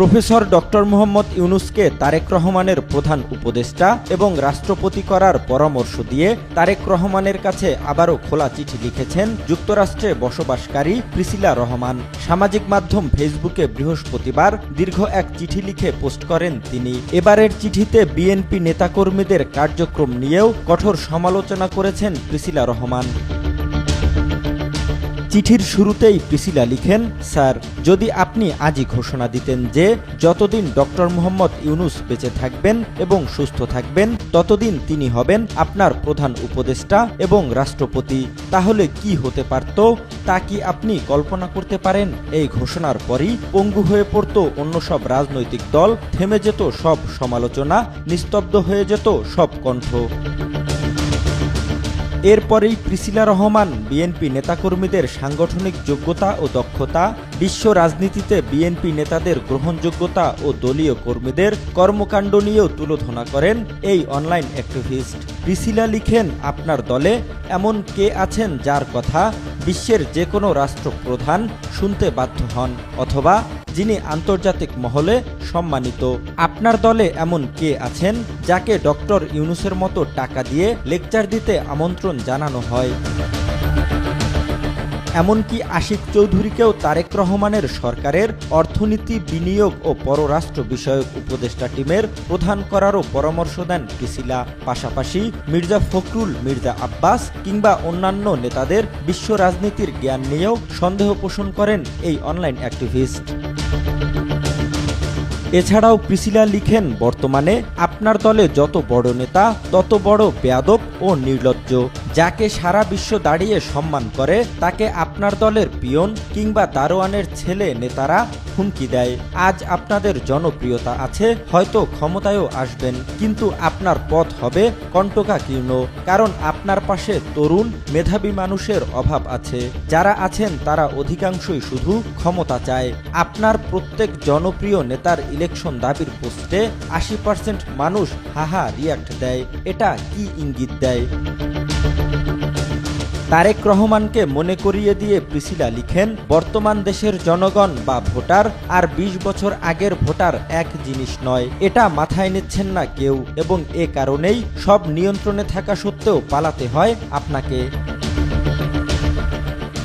Professor doctor Mohammad ইউনুসকে তারেক রহমানের প্রধান উপদেষ্টা এবং রাষ্ট্রপতি করার পরামর্শ দিয়ে তারেক রহমানের কাছে আবারও খোলা চিঠি লিখেছেন যুক্তরাষ্ট্রে বসবাসকারী প্রিসিলা রহমান। সামাজিক মাধ্যম ফেসবুকে বৃহস্পতিবার দীর্ঘ এক চিঠি লিখে পোস্ট করেন তিনি। এবারের চিঠিতে বিএনপি নেতাকর্মীদের কার্যক্রম নিয়েও কঠোর সমালোচনা করেছেন প্রিসিলা রহমান। চিঠির শুরুতেই প্রিসিলা লিখেন, স্যার, যদি আপনি আজই ঘোষণা দিতেন যে যতদিন ডক্টর মোহাম্মদ ইউনুস বেঁচে থাকবেন এবং সুস্থ থাকবেন, ততদিন তিনি হবেন আপনার প্রধান উপদেষ্টা এবং রাষ্ট্রপতি। তাহলে কি হতে পারত? তা কি আপনি কল্পনা করতে পারেন? এই ঘোষণার পরই পঙ্গু হয়ে পড়ত অন্য সব রাজনৈতিক দল, থেমে যেত সব সমালোচনা, নিস্তব্ধ হয়ে যেত সব কণ্ঠ। এরপরেই প্রিসিলা রহমান, বিএনপি নেতাকর্মীদের সাংগঠনিক যোগ্যতা ও দক্ষতা, বিশ্ব রাজনীতিতে বিএনপি নেতাদের গ্রহণযোগ্যতা ও দলীয় কর্মীদের কর্মকাণ্ড নিয়েও তুলোধনা করেন এই অনলাইন অ্যাক্টিভিস্ট। প্রিসিলা লিখেন, আপনার দলে এমন কে আছেন যার কথা বিশ্বের যে কোনো রাষ্ট্রপ্রধান শুনতে বাধ্য হন, অথবা যিনি আন্তর্জাতিক মহলে সম্মানিত। আপনার দলে এমন কে আছেন যাকে ডক্টর ইউনুসের মতো টাকা দিয়ে লেকচার দিতে আমন্ত্রণ জানানো হয়? এমনকি আশিক চৌধুরীকেও তারেক রহমানের সরকারের অর্থনীতি বিনিয়োগ ও পররাষ্ট্র বিষয়ক উপদেষ্টা টিমের প্রধান করারও পরামর্শ দেন প্রিসিলা পাশাপাশি মির্জা ফখরুল, মির্জা আব্বাস কিংবা অন্যান্য নেতাদের বিশ্ব রাজনীতির জ্ঞান নিয়েও সন্দেহ পোষণ করেন এই অনলাইন অ্যাক্টিভিস্ট। এছাড়াও প্রিসিলা লিখেন বর্তমানে আপনার দলে যত বড় নেতা তত বড় বেয়াদব ও নির্লজ্জ। যাকে সারা বিশ্ব দাঁড়িয়ে সম্মান করে, তাকে আপনার দলের পিয়ন কিংবা দারোয়ানের ছেলে নেতারা হুমকি দেয়। আজ আপনাদের জনপ্রিয়তা আছে, হয়তো ক্ষমতায়ও আসবেন, কিন্তু আপনার পথ হবে কণ্টকাকীর্ণ, কারণ আপনার পাশে তরুণ, মেধাবী মানুষের অভাব আছে। যারা আছেন, তারা অধিকাংশই শুধু ক্ষমতা চায়। আপনার প্রত্যেক জনপ্রিয় নেতার ইলেকশন দাবির পোস্টে আশি পার্সেন্ট মানুষ হাহা রিয়াক্ট দেয়। এটা কি ইঙ্গিত দেয়? তারেক রহমানকে মনে করিয়ে দিয়ে প্রিসিলা লিখেন, বর্তমান দেশের জনগণ বা ভোটার, আর ২০ বছর আগের ভোটার এক জিনিস নয়, এটা মাথায় নিচ্ছেন না কেউ, এবং এ কারণেই সব নিয়ন্ত্রণে থাকা সত্ত্বেও পালাতে হয় আপনাকে।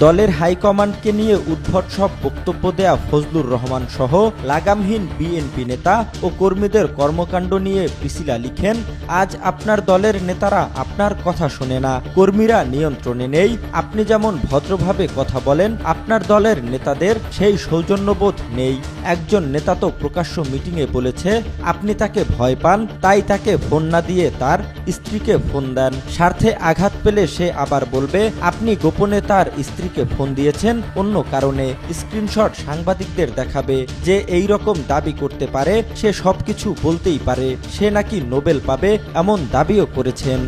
দলের হাইকমান্ডকে নিয়ে উদ্ভট সব বক্তব্য দেয়া ফজলুর রহমান সহ লাগামহীন বিএনপি নেতা ও কর্মীদের কর্মকাণ্ড নিয়ে প্রিসিলা লিখেন, আজ আপনার দলের নেতারা আপনার কথা শোনে না। কর্মীরা নিয়ন্ত্রণে নেই। আপনি যেমন ভদ্রভাবে কথা বলেন, আপনার দলের নেতাদের সেই সৌজন্যবোধ নেই। একজন নেতা তো প্রকাশ্য মিটিংয়ে বলেছে, আপনি তাকে ভয় পান, তাই তাকে ফোন না দিয়ে তার স্ত্রীকে ফোন দেন। স্বার্থে আঘাত পেলে সে আবার বলবে, আপনি গোপনে তার স্ত্রীকে ফোন দিয়েছেন, অন্য কারণে স্ক্রিনশট সাংবাদিকদের দেখাবে যে এই রকম দাবি করতে পারে, সে সবকিছু বলতেই পারে, সে নাকি নোবেল পাবে, এমন দাবিও করেছেন।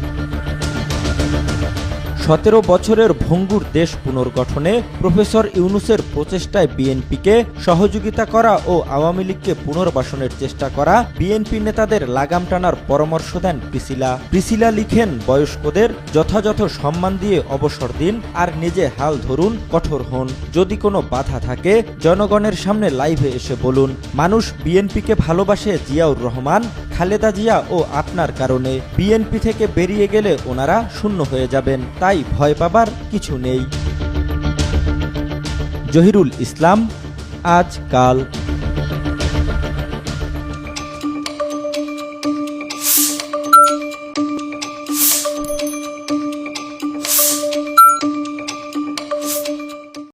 সতেরো বছরের ভঙ্গুর দেশ পুনর্গঠনে প্রফেসর ইউনুসের প্রচেষ্টায় বিএনপিকে সহযোগিতা করা ও আওয়ামী লীগকে পুনর্বাসনের চেষ্টা করা বিএনপি নেতাদের লাগাম টানার পরামর্শ দেন প্রিসিলা। প্রিসিলা লিখেন, বয়স্কদের যথাযথ সম্মান দিয়ে অবসর দিন আর নিজে হাল ধরুন, কঠোর হন। যদি কোনো বাধা থাকে, জনগণের সামনে লাইভে এসে বলুন। মানুষ বিএনপিকে ভালোবাসে জিয়াউর রহমান খালেদা জিয়া ও আপনার কারণে বিএনপি থেকে বেরিয়ে গেলে ওনারা শূন্য হয়ে যাবেন, তাই ভয় পাবার কিছু নেই। জহিরুল ইসলাম আজ কাল